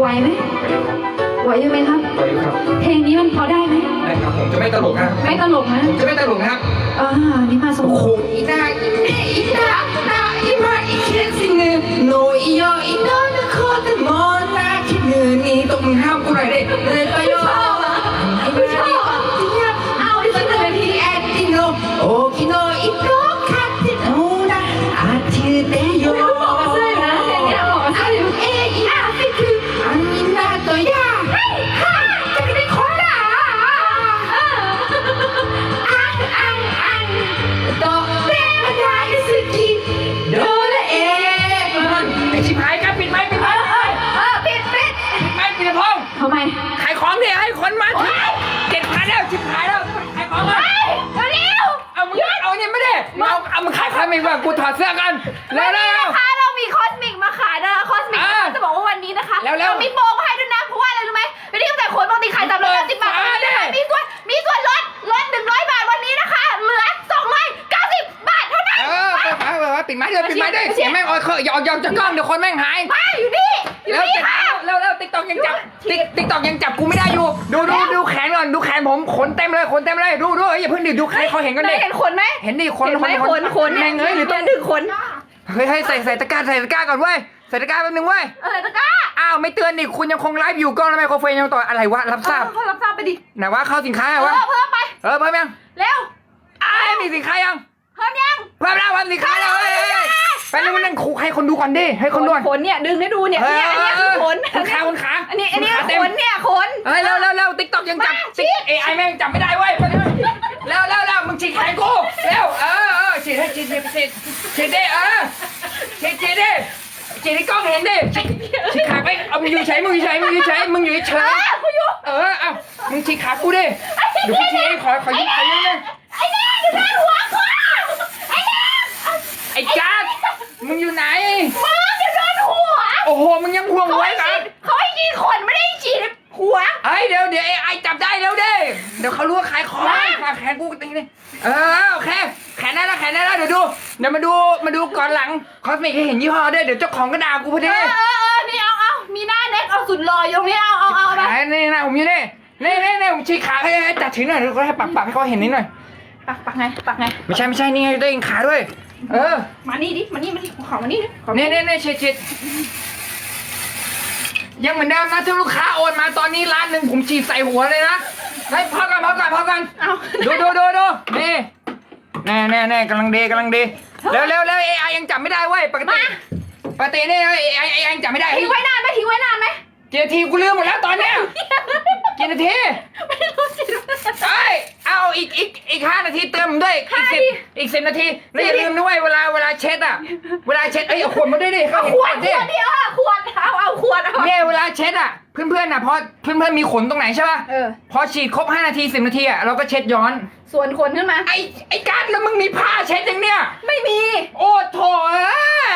ไหวไหมไหวอยู่ไหมครับ ไปครับ เพลงนี้มันพอได้ไหมได้ครับผมจะไม่ตลกนะ ไม่ตลกนะผมจะไม่ตลกนะครับอ่านี่มาสมโอ้โหอีนาอีเมอีนานาอีมาอีเคียนสิเงือโนอีโยอีนอนคอตมอนนาคิดเงือนี่ตรงห้ามกูหน่อยดิเลยไปโย ขายของดิให้คนมาเจ็ดพันแล้วชิบหายแล้วขายของมาเร็วเอามึงเอาเนี่ยไม่ได้มึงเอาเอามึงขายของไม่ว่ากูถอดเสื้อกันเร็วเร็วนะคะเรามีคอสมิกมาขายนะคะคอสมิกอ่าจะบอกว่าวันนี้นะคะแล้วๆ เรามีโปร เสียงแม่งออยเคยยอกยอกจากกล้องเดี๋ยวคนแม่งหาย มาอยู่นี่อยู่แล้วนี่เจ็ดค่ะ แล้วแล้วติ๊กต็อกยังจับติ๊กติ๊กต็อกยังจับกูไม่ได้อยู่ ดูดูดูแขนก่อนดูแขนผมขนเต็มเลยขนเต็มเลยดูดูเอ้ยอย่าเพิ่งดิดูใครเขาเห็นกันดิเห็นขนไหมเห็นดิขนเห็นไหมขนขนแม่งเอ้ยหรือต้องดึงขนเฮ้ยเฮ้ยใส่ใส่ตะกร้าใส่ตะกร้าก่อนเว้ยใส่ตะกร้าแป๊บนึงเว้ยเออตะกร้าอ้าวไม่เตือนดิคุณยังคงไลฟ์อยู่กล้องแล้วไมโครโฟนยังต่ออะไรวะรับทราบเออเขารับทราบไปดิไหนวะเข้าสินค้าเอไงอวะเพิ่มไป เออเพิ่มยังเร็ว อ้ายมีสินค้ายัง เพิ่มยัง เพิ่มแล้วเพิ่มสินค้าแล้วเฮ้ยเฮ้ยเฮ้ย ไปนึงมันนึงขู่ให้คนดูก่อนดิ ให้คนดูก่อนขนเนี่ยดึงให้ดูเนี่ยเออเนี่ยอันเนี้ยคือขนคนขาคนขาอันนี้อันนี้คขาเต็มขนเนี่ยขนเฮ้ยเร็วเร็วเร็วติ๊กต็อกยังจับมาติ๊กเอไอแม่งจับไม่ได้เว้ยไปเลยเร็วเร็วเร็วมึงฉีดแขนกูเร็วเออเออฉีดให้ฉีดฉีดฉีดฉีดดิเออฉีดฉีดดิฉีดให้กล้องเห็นดิฉีดฉีดขาไปเอามึงอยู่เฉยมึงอยู่เฉยมึงอยู่เฉยมึงอยู่เฉยเออกูอยู่เออเอามึงฉีดขากูดิเดี๋ยวกูฉีดให้ขอขอยืมขอยืมเลย ไอ้เนี่ยอยู่ด้านหัวกูไอ้เนี่ย ไอ้การ์ดมึงอยู่ ไหน มึงจะโดนหัวโอ้โหมึงยังห่วงเขาไว้ให้กัฉีนดเขาให้ฉีดขนไม่ได้ฉีดหัวเฮ้ยเดี๋ยวเดี๋ยวไอจับได้แล้วเด้เดี๋ยวเขารู้ว่าขายของมา ฝากแขนกูตีนี่เออโอเคแขนได้แล้วแขนได้แล้วเดี๋ยวดูเดี๋ยวมาดูมาดูก่อนหลังคอสเมกให้เห็นยี่ห้อด้วยเดี๋ยวเจ้าของก็ด่ากูพอเอดีอเออเออนี่เอาเอามีหน้าเน็กเอาสุดหล่ออยู่ตรงนี้เอาเอาเอาไปขายนี่นะผมอยู่นี่นี่นี่นี่ผมชี้ขาให้ให้จัดถือหน่อยเดี๋ยวก็ให้ปักปักให้เขาเห็นนิดหน่อย ปักปักไงปักไง ไม่ใช่ไม่ใช่นี่ไงได้ยินขาด้วย เออ มานี่ดิมานี่มานี่ขอมานี่ดิขอนี่นี่นี่ชิดชิดยังเหมือนเดิมนะที่ลูกค้าโอนมาตอนนี้ร้านหนึ่งผมฉีดใส่หัวเลยนะให้พอกันพอกันพอกันเอาดูดูดูดูนี่แน่แน่แน่กำลังดีกำลังดีเร็วเร็วเร็วเอไอยังจับไม่ได้เว้ยปกติปกตินี่เอไอยังจับไม่ได้ทิ้งไว้นานไหมทิ้งไว้นานไหมกี่นาทีกูลืมหมดแล้วตอนเนี้ยกี่นาทีไม่รู้สิเอ้ย เอาอีกอีกอีกห้านาทีเติมผมด้วยอีกสิบห้านาทีอีกสิบนาทีแล้วอย่าลืมด้วยเวลาเวลาเช็ดอะ เวลาเช็ดเอ้ยเอาขวดมาด้วยดิเขาเอาเห็นขขววดดขดิวดเดียวอะขวดเอาเอาขวดเอาเนี่ยเวลาเช็ดอะเพื่อนๆน่ะพอเพื่อนๆมีขนตรงไหนใช่ป่ะเออพอฉีดครบ5นาที10นาทีอะเราก็เช็ดย้อน ส่วนขนขึ้นมาไอ้ไอ้การดแล้วมึงมีผ้าเช็ดยังเนี่ยไม่มี โอ้โถเอ้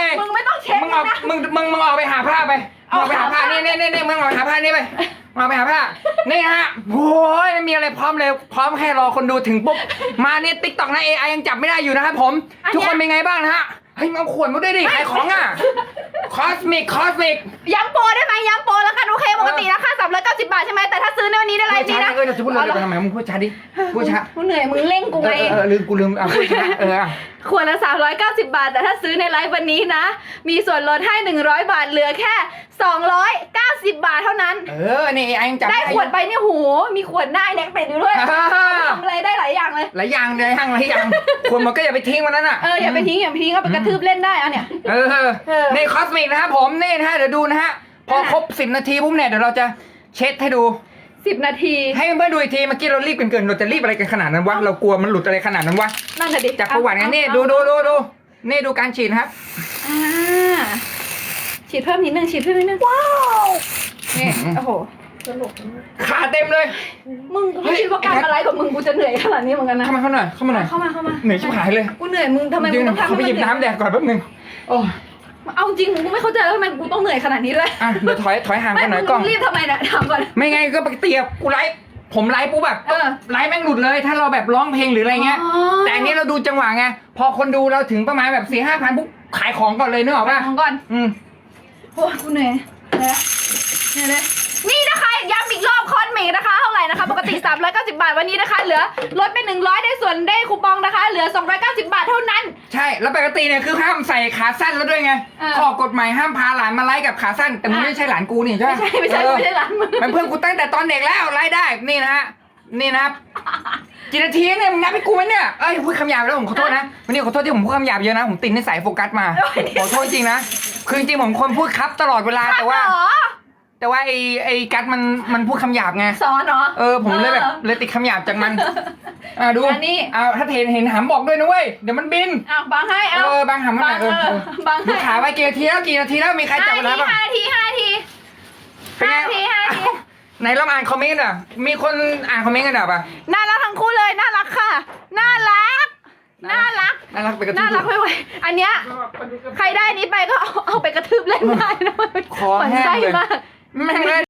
ย มึงไม่ต้องเช็ด มึ งเอานะมึงมึงมึงเอาไปหาผ้าไปเอาไปหาผ้าเอาหาผ้านี่นี่นี่นี่มึงเอาไปหาผ้านี่ไปมึงเอาไปหาผ้านี่ฮะโอ้ยไม่มีอะไรพร้อมเลยพร้อมแค่รอคนดูถึงปุ๊บมาเนี่ยติ๊กต็อกนะเอไอยังจับไม่ได้อยู่นะครับผม ทุกคนเป็นไงบ้างนะฮะเฮ้ยมึงเอาขวดมาด้วยดิขายของอะคอสมิกคอสมิกย้ำโปรได้ไหมย้ำโปรแล้วกันโอเคปกติราคาสามร้อยเก้าสิบบาทใช่ไหมแต่ถ้าซื้อในวันนี้ได้ไรพูดนี้ช้านะเออเดี๋ยวจะพูดเลยเดี๋ยวทำไมมึงพูดช้าดิพูดช้ากูเหนื่อยมึงเร่งกูเอไงอเออลืมกูลืมอะพูดช้าเอออะขวดละ390บาท แต่ถ้าซื้อในไลฟ์วันนี้นะ มีส่วนลดให้100บาทเหลือแค่290บาทเท่านั้น เออนี่เอไอยังจับได้ม่ขวดไปเนี่ยโหมีขวดหน้าไอ้แน็กเป็ดอยู่ด้วยอ่าทำอะไรได้หลายอย่างเลยหลายอย่างเลยหั่งหลายอย่างคนมันก็อย่าไปทิ้งมันนั่นอะเอออย่าไปทิ้งอย่าไปทิ้งเอาไปกระทืบเล่นได้เอาเนี่ยเออเออนี่คอสมิกนะครับผมนี่นะฮะเดี๋ยวดูนะฮะพอครบสิบนาทีปุ๊บเนี่ยเดี๋ยวเราจะเช็ดให้ดู10นาที ให้เพื่อนๆดูอีกทีเมื่อกี้เรารีบเกินๆเราจะรีบอะไรกันขนาดนั้นวะเรากลัวมันหลุดอะไรขนาดนั้นวะนั่นน่ะดิจากประวัติไงเอานี่เอาดูดูดูดูนี่ดูการฉีดนะครับอ่าฉีดเพิ่มนิดนึงฉีดเพิ่มนิดนึงว้าวนี่โอ้โหตลกขาเต็มเลย มึงก็ไม่คิดว่าการมาไลฟ์กับมึงกูจะเหนื่อยขนาดนี้เหมือนกันนะเข้ามาเข้ามาหน่อยเข้ามาหน่อยเข้ามาเข้ามาเหนื่อยชิบหายเลยกูเหนื่อยมึงทำไมยืมึนงต้องทำเขาไปหยิบน้ำแดดก่อนแป๊บนึงโอ้ย เอาจริงกูไม่เข้าใจแล้วทำไมกูต้องเหนื่อยขนาดนี้ด้วยอะเดี๋ยวถอยถอยห่างไม่กันหน่อยมึงกล้อง รีบทำไมเนี่ยถามก่อน ไม่ไงก็ปกติอะกูไลฟ์ผมไลฟ์ปุ๊บแบบเออ ไลฟ์แม่งหลุดเลย ถ้าเราแบบร้องเพลงหรืออะไรเงี้ยอ๋อแต่อันนี้เราดูจังหวะไง พอคนดูเราถึงประมาณแบบสี่ห้าพันปุ๊บขายของก่อนเลยนึกออกป่ะของก่อน อืม โอ้ยกูเหนื่อยเนี่ยเนี่ยเลยนี่นะคะย้ำอีกรอบคอนเมกนะคะ 390 บาทวันนี้นะคะ เหลือลดไป 100 ได้ส่วนได้คูปองนะคะ เหลือ 290 บาทเท่านั้น ใช่ แล้วปกติเนี่ยคือห้ามใส่ขาสั้นแล้วด้วยไงเออข้อกฎหมายห้ามพาหลานมาไลฟ์กับขาสั้น แต่มึงอะ ไม่ใช่หลานกูนี่ใช่ไหมไม่ใช่ไม่ใช่เออไม่ใช่ร้านมึงมันเพื่อนกูตั้งแต่ตอนเด็กแล้วไลฟ์ได้นี่นะฮะนี่นะครับกี่นาทีเนี่ยมึงนับให้กูไหมเนี่ยเอ้ยพูดคำหยาบแล้วผมขอโทษนะวันนี้ขอโทษที่ผมพูดคำหยาบเยอะนะผมติดนิสัยโฟกัสมาขอโทษจริงนะคือจริงๆผมคนพูดครับตลอดเวลาแต่ว่า เหรอ แต่ว่าไอ้ไอ้กัดมันมันพูดคำหยาบไงสอนเหรอเออผมเลยแบบเลยติดคำหยาบจากมัน อ่าดูอันนี้เอาถ้าเห็นเห็นหำบอกด้วยนะเว้ย เดี๋ยวมันบิน อ้าวบังให้เอเอา อบางหำมันหน่อยเออเออบังดูให้ขาไว้กี่นาทีแล้วกี่นาทีแล้วมีใครจับห้าเวลาทีบ้างห้าทีห้าที เป็นไงห้าทีห้าทีเอ้าไหนเราอ่านคอมเมนต์อะ มีคนอ่านคอมเมนต์กันอะปะน่ารักทั้งคู่เลยน่ารักค่ะ น่ารัก น่ารัก น่ารักไปกระทืน่าบรักไม่ไหวอันเนี้ย ใครได้นี้ไปก็เอาเอาไปกระทืบเล่นได้นะคอหมันแห้งไส้เลยมากแม่งเลย 没 嘞